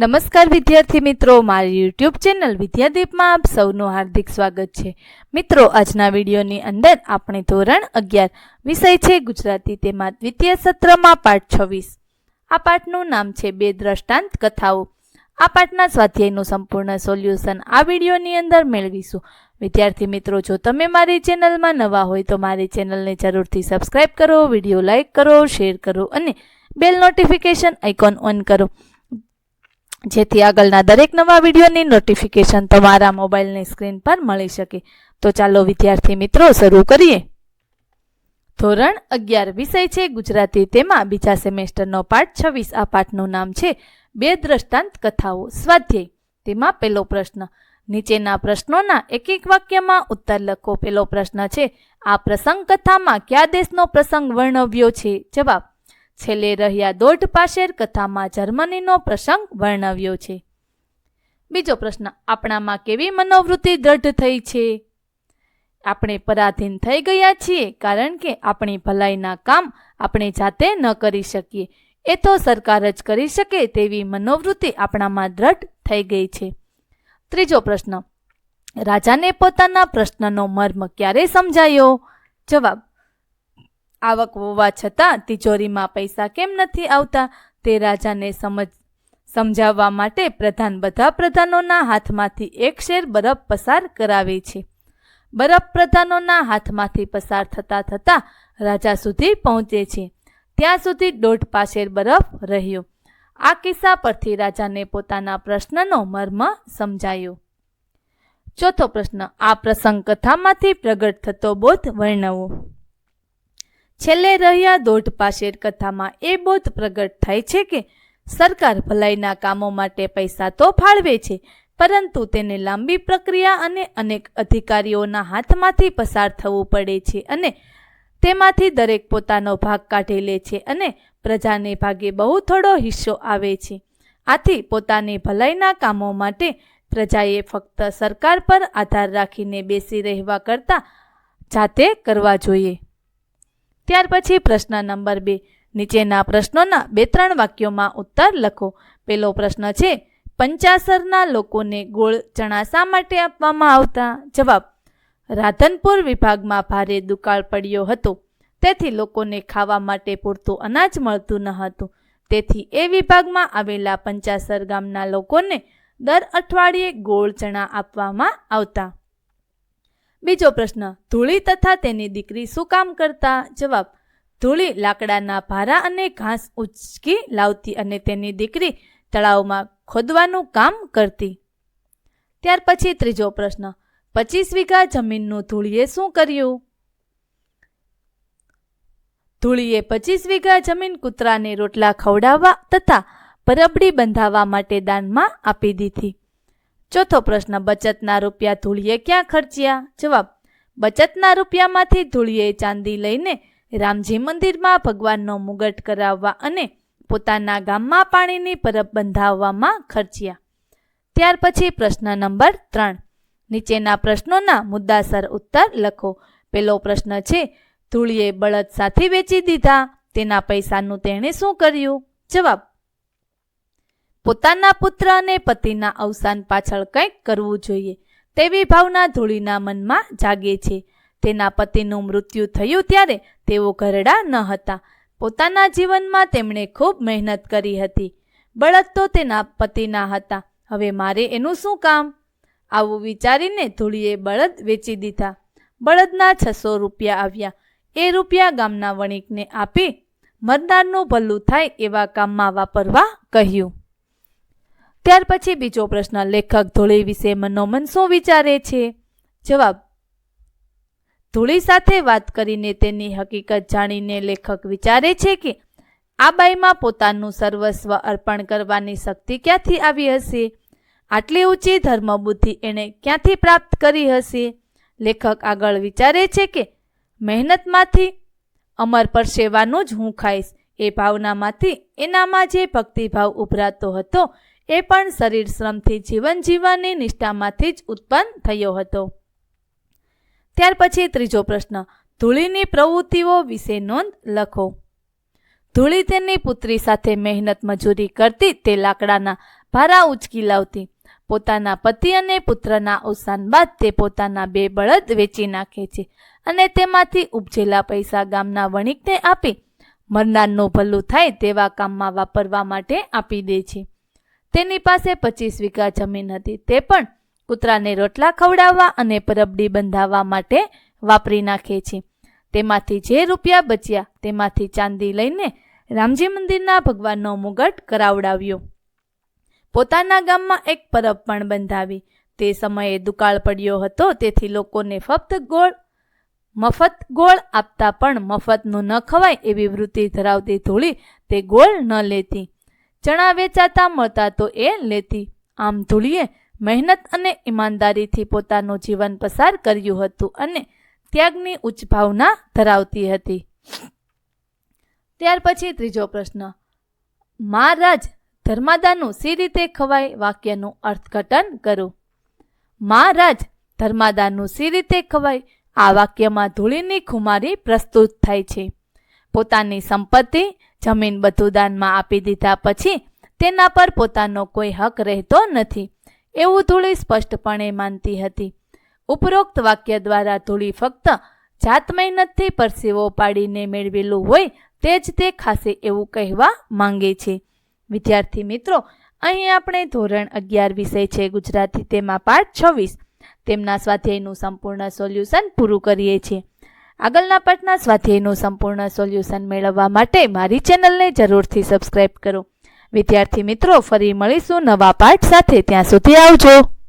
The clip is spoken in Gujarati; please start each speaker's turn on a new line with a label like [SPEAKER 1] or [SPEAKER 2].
[SPEAKER 1] નમસ્કાર વિદ્યાર્થી મિત્રો, મારી યુટ્યુબ ચેનલ વિદ્યાદીપમાં આપ સૌનું હાર્દિક સ્વાગત છે. મિત્રો, આજના વિડીયોની અંદર આપણે ધોરણ અગિયાર વિષય છે ગુજરાતી, તેમાં દ્વિતીય સત્રમાં પાઠ છવ્વીસ. આ પાઠનું નામ છે બે દ્રષ્ટાંત કથાઓ. આ પાઠના સ્વાધ્યાયનું સંપૂર્ણ સોલ્યુશન આ વિડીયોની અંદર મેળવીશું. વિદ્યાર્થી મિત્રો, જો તમે મારી ચેનલમાં નવા હોય તો મારી ચેનલને જરૂરથી સબસ્ક્રાઇબ કરો, વીડિયો લાઇક કરો, શેર કરો અને બેલ નોટિફિકેશન આઇકોન ઓન કરો. જેથી આગળના દરેક નવા વિડીયોની નોટિફિકેશન તમારા મોબાઈલની સ્ક્રીન પર મળી શકે. તો ચાલો વિદ્યાર્થી મિત્રો, શરૂ કરીએ. ધોરણ અગિયાર વિષય છે ગુજરાતી. તેમાં બીજા સેમેસ્ટરનો પાઠ છવ્વીસ. આ પાઠનું નામ છે બે દ્રષ્ટાંત કથાઓ, સ્વાધ્યાય. તેમાં પહેલો પ્રશ્ન, નીચેના પ્રશ્નોના એક એક વાક્યમાં ઉત્તર લખો. પહેલો પ્રશ્ન છે, આ પ્રસંગ કથામાં કયા દેશનો પ્રસંગ વર્ણવ્યો છે? જવાબ છેલ્લે રહ્યા દોઢ પાસેર કથામાં જર્મનીનો પ્રસંગ વર્ણવ્યો છે. બીજો પ્રશ્ન, આપણામાં કેવી મનોવૃત્તિ દ્રઢ થઈ છે? આપણે પરાધીન થઈ ગયા છીએ કારણ કે આપણી ભલાઈના કામ આપણે જાતે ન કરી શકીએ. એ તો સરકાર જ કરી શકે તેવી મનોવૃત્તિ આપણામાં દ્રઢ થઈ ગઈ છે. ત્રીજો પ્રશ્ન, રાજાને પોતાના પ્રશ્નનો મર્મ ક્યારે સમજાયો? જવાબ આવક હોવા છતાં તિજોરીમાં પૈસા કેમ નથી આવતા તે રાજાને સમજ સમજાવવા માટે પ્રધાન બધા પ્રધાનોના હાથમાંથી એક શેર બરફ પસાર કરાવે છે. બરફ પ્રધાનોના હાથમાંથી પસાર થતાં થતાં રાજા સુધી પહોંચે છે. ત્યાં સુધી દોઢ પાશેર બરફ રહ્યો. આ કિસ્સા પરથી રાજાને પોતાના પ્રશ્નનો મર્મ સમજાયો. ચોથો પ્રશ્ન, આ પ્રસંગ કથામાંથી પ્રગટ થતો બોધ વર્ણવો. છેલ્લે રહ્યા દોઢ પાશેર કથામાં એ બોધ પ્રગટ થાય છે કે સરકાર ભલાઈના કામો માટે પૈસા તો ફાળવે છે, પરંતુ તેને લાંબી પ્રક્રિયા અને અનેક અધિકારીઓના હાથમાંથી પસાર થવું પડે છે અને તેમાંથી દરેક પોતાનો ભાગ કાઢી લે છે અને પ્રજાને ભાગે બહુ થોડો હિસ્સો આવે છે. આથી પોતાની ભલાઈના કામો માટે પ્રજાએ ફક્ત સરકાર પર આધાર રાખીને બેસી રહેવા કરતાં જાતે કરવા જોઈએ. ત્યાર પછી પ્રશ્ન નંબર બે. નીચેના પ્રશ્નોના બે ત્રણ વાક્યોમાં ઉત્તર લખો. પેલો પ્રશ્ન છે, પંચાસરના લોકોને ગોળ ચણા શા માટે આપવામાં આવતા? જવાબ, રાધનપુર વિભાગમાં ભારે દુકાળ પડ્યો હતો. તેથી લોકોને ખાવા માટે પૂરતું અનાજ મળતું ન હતું. તેથી એ વિભાગમાં આવેલા પંચાસર ગામના લોકોને દર અઠવાડિયે ગોળ ચણા આપવામાં આવતા. બીજો પ્રશ્ન, ધૂળી તથા તેની દીકરી શું કામ કરતા? જવાબ, ધૂળી લાકડાના ભારા અને ઘાસ ઉચકી લાવતી અને તેની દીકરી તળાવમાં ખોદવાનું કામ કરતી. ત્યાર પછી ત્રીજો પ્રશ્ન, પચીસ વીઘા જમીનનું ધૂળીએ શું કર્યું? ધૂળીએ પચીસ વીઘા જમીન કૂતરાને રોટલા ખવડાવવા તથા પરબડી બંધાવવા માટે દાનમાં આપી દીધી. ચોથો પ્રશ્ન, બચતના રૂપિયા ધૂળીએ ક્યાં ખર્ચ્યા? જવાબ, બચતના રૂપિયામાંથી ધૂળીએ ચાંદી લઈને રામજી મંદિરમાં ભગવાનનો મુગટ કરાવવા અને પોતાના ગામમાં પાણીની પરબ બંધાવવામાં ખર્ચ્યા. ત્યાર પછી પ્રશ્ન નંબર ત્રણ, નીચેના પ્રશ્નોના મુદ્દાસર ઉત્તર લખો. પેલો પ્રશ્ન છે, ધૂળીએ બળદ સાથે વેચી દીધા, તેના પૈસાનું તેણે શું કર્યું? જવાબ પોતાના પુત્ર અને પતિના અવસાન પાછળ કંઈક કરવું જોઈએ તેવી ભાવના ધૂળીના મનમાં જાગે છે. તેના પતિનું મૃત્યુ થયું ત્યારે તેઓ ઘરડા ન હતા. પોતાના જીવનમાં તેમણે ખૂબ મહેનત કરી હતી. બળદ તો તેના પતિના હતા. હવે મારે એનું શું કામ? આવું વિચારીને ધૂળીએ બળદ વેચી દીધા. બળદના છસો રૂપિયા આવ્યા. એ રૂપિયા ગામના વણિકને આપી મરનારનું ભલું થાય એવા કામમાં વાપરવા કહ્યું. ત્યાર પછી બીજો પ્રશ્ન લેખક ધૂળી વિશે મનોમન શું વિચારે છે? જવાબ, ધૂળી સાથે વાત કરીને તેની હકીકત જાણીને લેખક વિચારે છે કે આ બાઈમાં પોતાનું સર્વસ્વ અર્પણ કરવાની શક્તિ ક્યાંથી આવી હશે? આટલી ઊંચી ધર્મબુદ્ધિ એણે ક્યાંથી પ્રાપ્ત કરી હશે? લેખક આગળ વિચારે છે કે મહેનતમાંથી અમર પર સેવાનું જ હું ખાઈશ. એ ભાવનામાંથી એનામાં જે ભક્તિભાવ ઉભરાતો હતો એ પણ શરીર શ્રમથી જીવન જીવવાની નિષ્ઠામાંથી જ ઉત્પન્ન થયો હતો. ત્યાર પછી ત્રીજો પ્રશ્ન, ધૂળીની પ્રવૃત્તિઓ વિશે નોંધ લખો. ધૂળી તેની પુત્રી સાથે મહેનત મજૂરી કરતી તે લાકડાના ભારા ઉચકી લાવતી, પોતાના પતિ અને પુત્રના અવસાન બાદ તે પોતાના બે બળદ વેચી નાખે છે અને તેમાંથી ઉપજેલા પૈસા ગામના વણિકને આપી મરનારનું ભલું થાય તેવા કામમાં વાપરવા માટે આપી દે છે. તેની પાસે પચીસ વીઘા જમીન હતી. તે પણ કૂતરાને રોટલા ખવડાવવા અને પરબડી બંધાવવા માટે વાપરી નાખે છે. તેમાંથી જે રૂપિયા બચ્યા તેમાંથી ચાંદી લઈને રામજી મંદિરના ભગવાનનો મુગટ કરાવડાવ્યો. પોતાના ગામમાં એક પરબ પણ બંધાવી. તે સમયે દુકાળ પડ્યો હતો, તેથી લોકોને ફક્ત ગોળ, મફત ગોળ આપતા પણ મફતનું ન ખવાય એવી વૃત્તિ ધરાવતી ધૂળી તે ગોળ ન લેતી. ચણા વેચાતા મળતા તો એ લેતી. આમ ધૂળીએ મહેનત અને ઈમાનદારીથી પોતાનું જીવન પસાર કર્યું હતું અને ત્યાગની ઉચ્ચ ભાવના ધરાવતી હતી. ત્યાર પછી ત્રીજો પ્રશ્ન. મહારાજ, ધર્માદાનું સી રીતે ખવાય વાક્યનું અર્થઘટન કરો? મહારાજ, ધર્માદાનું સી રીતે ખવાય? આ વાક્યમાં ધૂળીની ખુમારી પ્રસ્તુત થાય છે. પોતાની સંપત્તિ જમીન બધું દાનમાં આપી દીધા પછી તેના પર પોતાનો કોઈ હક રહેતો નથી. એવું ધૂળી સ્પષ્ટપણે માનતી હતી. ઉપરોક્ત વાક્ય દ્વારા ધૂળી ફક્ત જાત મહેનતથી પરસેવો પાડીને મેળવેલું હોય તે જ તે ખાસે એવું કહેવા માંગે છે. વિદ્યાર્થી મિત્રો, અહીં આપણે ધોરણ અગિયાર વિષય છે ગુજરાતી તેમાં પાઠ છવ્વીસ. તેમના સ્વાધ્યાયનું સંપૂર્ણ સોલ્યુશન પૂરું કરીએ છીએ. આગળના પાઠના સ્વાધ્યાયનું સંપૂર્ણ સોલ્યુશન મેળવવા માટે મારી ચેનલને જરૂરથી સબસ્ક્રાઇબ કરો. વિદ્યાર્થી મિત્રો, ફરી મળીશું નવા પાઠ સાથે. ત્યાં સુધી આવજો.